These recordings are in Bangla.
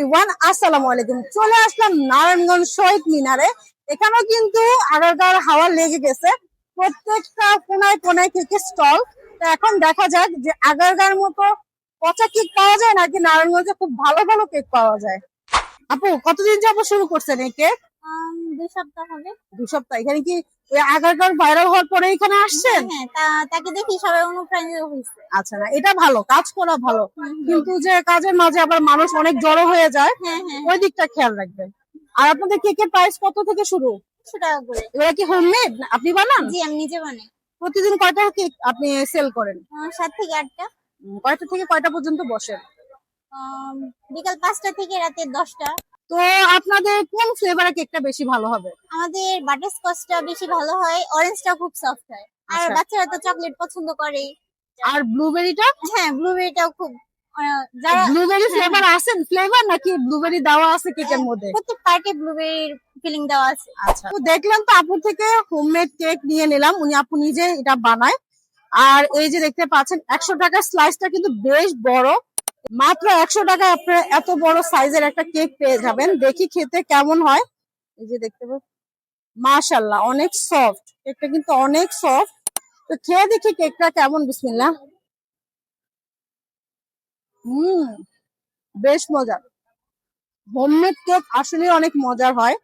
এভরিওয়ান আসসালামু আলাইকুম। চলে আসলাম নারায়ণগঞ্জ শহীদ মিনারে। এখানেও কিন্তু আগারগার হাওয়া লেগে গেছে। প্রত্যেকটা কোনায় কোনায় থেকে স্টল। তো এখন দেখা যাক যে আগারগার মতো পচা কেক পাওয়া যায় নাকি নারায়ণগঞ্জে খুব ভালো ভালো কেক পাওয়া যায়। আপু, কতদিন যাব শুরু করছেন এই কেক? দুই সপ্তাহ হবে। দু সপ্তাহ। এখানে কি ওই আগারগার ভাইরাল হওয়ার পরে এখানে আসছেন? হ্যাঁ তাকে দেখি সবাই অনুপ্রাণিত হয়েছে। আচ্ছা না এটা ভালো কাজ করা ভালো। কিন্তু যে কাজের মাঝে আবার মানুষ অনেক জড়ো হয়ে যায় হ্যাঁ হ্যাঁ ওই দিকটা খেয়াল রাখবেন। আর আপনাদের কেকের প্রাইস কত থেকে শুরু? টাকা করে। এগুলো কি হোমমেড আপনি বানান? জি আমি নিজে বানাই। প্রতিদিন কয়টা কেক আপনি সেল করেন? সাত থেকে আটটা। কয়টা থেকে কয়টা পর্যন্ত বসেন? বিকাল পাঁচটা থেকে রাতে দশটা। তো আপনাদের কোন ফ্লেভারের কেকটা বেশি ভালো হবে? আমাদের বাটার স্কচটা বেশি ভালো হয় অরেঞ্জটা খুব সফট হয়। আর আচ্ছা। বাচ্চারা তো চকলেট পছন্দ করে আর ব্লুবেরিটা হ্যাঁ ব্লুবেরিটাও খুব যারা ব্লুবেরি ফ্লেভার আছেন ফ্লেভার নাকি ব্লুবেরি দেওয়া আছে কেকের মধ্যে? প্রত্যেক পার্টি ব্লুবেরির ফিলিং দেওয়া আছে। আচ্ছা। তো দেখলাম তো আপু থেকে হোমমেড কেক নিয়ে নিলাম উনি আপু নিজে এটা বানায়। আর এই যে দেখতে পাচ্ছেন একশো টাকার স্লাইসটা কিন্তু বেশ বড়। মাত্র একশো টাকায় আপনারা এত বড় সাইজের একটা কেক পেয়ে যাবেন। দেখি খেতে কেমন হয়। এই যে দেখতে মাশাল্লাহ অনেক সফট কেকটা কিন্তু অনেক সফট তো খেয়ে দেখি কেকটা কেমন বিসমিল্লা হুম, বেশ মজার। হোমমেড কেক আসলে অনেক মজার হয়।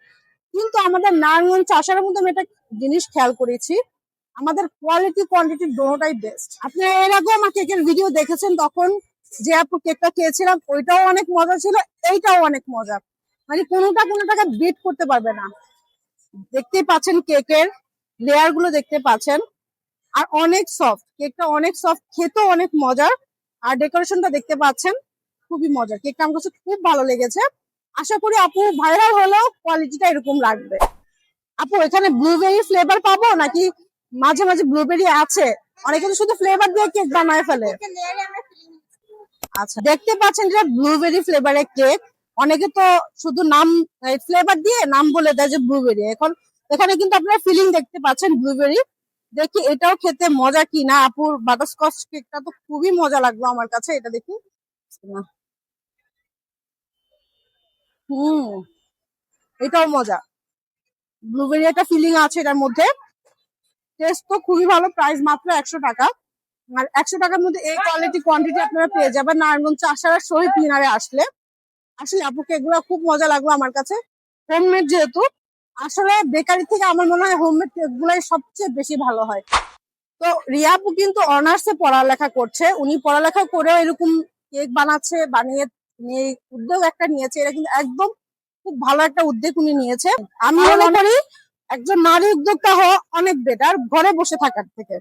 কিন্তু আমাদের নারায়ণগঞ্জ চাষার মধ্যে আমি একটা জিনিস খেয়াল করেছি। আমাদের কোয়ালিটি কোয়ান্টিটি দোনোটাই বেস্ট আপনি এর আগে আমার কেকের ভিডিও দেখেছেন, তখন যে আপু কেকটা খেয়েছিলাম, ওইটাও অনেক মজা ছিল, এইটাও অনেক মজা। মানে কোনোটা কোনোটাকে বিট করতে পারবে না। দেখতেই পাচ্ছেন কেকের লেয়ারগুলো দেখতে পাচ্ছেন। আর অনেক সফট কেকটা অনেক সফট খেতেও অনেক মজার। আর ডেকোরেশনটা দেখতে পাচ্ছেন, খুবই মজার। কেকটা আমার কাছে খুব ভালো লেগেছে। আশা করি আপু ভাইরাল হলেও কোয়ালিটিটা এরকম লাগবে। আপু, এখানে ব্লুবেরি ফ্লেভার পাবো নাকি মাঝে মাঝে ব্লুবেরি আছে? অনেকে তো শুধু ফ্লেভার দিয়ে কেক বানায় ফেলে। আচ্ছা দেখতে পাচ্ছেন যেটা ব্লুবেরি ফ্লেভারের কেক অনেকে তো শুধু নাম ফ্লেভার দিয়ে নাম বলে দেয় যে ব্লুবেরি এখন এখানে কিন্তু আপনারা ফিলিং দেখতে পাচ্ছেন ব্লুবেরি দেখি এটাও খেতে মজা কিনা? আপুর বাটারস্কচ কেকটা তো খুবই মজা লাগল আমার কাছে, এটা দেখি। হুম, এটাও মজা। ব্লুবেরি একটা ফিলিং আছে এটার মধ্যে। টেস্ট তো খুবই ভালো প্রাইস মাত্র একশো টাকা। আর একশো টাকার মধ্যে এই কোয়ালিটি কোয়ান্টিটি আপনারা পেয়ে যাবেন। নারায়ণগঞ্জ চাষারা শহীদ মিনারে আসলে। আসলে আপুকে এগুলো খুব মজা লাগল আমার কাছে। হোমমেড যেহেতু আসলে বেকারি থেকে আমার মনে হয় হোমমেড কেক গুলাই সবচেয়ে বেশি ভালো হয়। তো রিয়া আপু কিন্তু অনার্সে পড়ালেখা করছে। উনি পড়ালেখা করেও এরকম কেক বানাচ্ছে বানিয়ে নিয়ে উদ্যোগ একটা নিয়েছে। এটা কিন্তু একদম খুব ভালো একটা উদ্যোগ উনি নিয়েছে। আমি মনে করি একজন নারী উদ্যোক্তা হওয়া অনেক বেটার ঘরে বসে থাকার থেকে।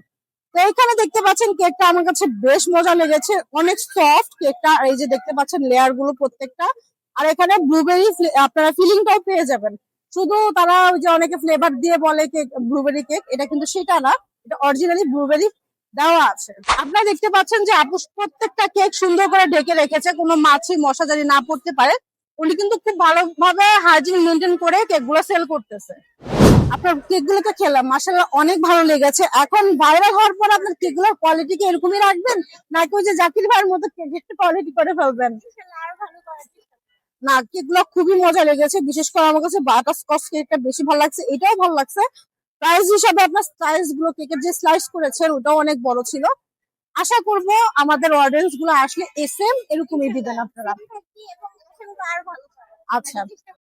তো এইখানে দেখতে পাচ্ছেন কেকটা আমার কাছে বেশ মজা লেগেছে। অনেক সফট কেকটা এই যে দেখতে পাচ্ছেন লেয়ারগুলো প্রত্যেকটা। আর এখানে ব্লুবেরি আপনারা ফিলিংটাও পেয়ে যাবেন। শুধু তারা ওই যে অনেকে ফ্লেভার দিয়ে বলে কেক ব্লুবেরি কেক এটা কিন্তু সেটা না, এটা অরিজিনালি ব্লুবেরি দেওয়া আছে। আপনারা দেখতে পাচ্ছেন যে আপু প্রত্যেকটা কেক সুন্দর করে ঢেকে রেখেছে, কোনো মাছি মশা জানি না পড়তে পারে। উনি কিন্তু খুব ভালোভাবে হাইজিন মেনটেন করে কেকগুলো সেল করতেছে। আপনার কেক গুলোকে খেলাম মাসাল্লাহ অনেক ভালো লেগেছে। এখন ভাইরাল হওয়ার পর আপনার কেকগুলোর কোয়ালিটি কি এরকমই রাখবেন? নাকি ওই যে জাকির ভাইয়ের মতো কেক একটু কোয়ালিটি করে ফেলবেন? না কেকগুলো খুবই মজা লেগেছে, বিশেষ করে আমার কাছে বাটার স্কচ কেকটা বেশি ভালো লাগছে, এটাও ভালো লাগছে। প্রাইস হিসাবে আপনার স্লাইসগুলো, কেকের যে স্লাইস করেছেন, ওটাও অনেক বড় ছিল। আশা করব আমাদের অডিয়েন্সগুলো আসলে এস এম এরকমই দিবেন আপনারা। আচ্ছা।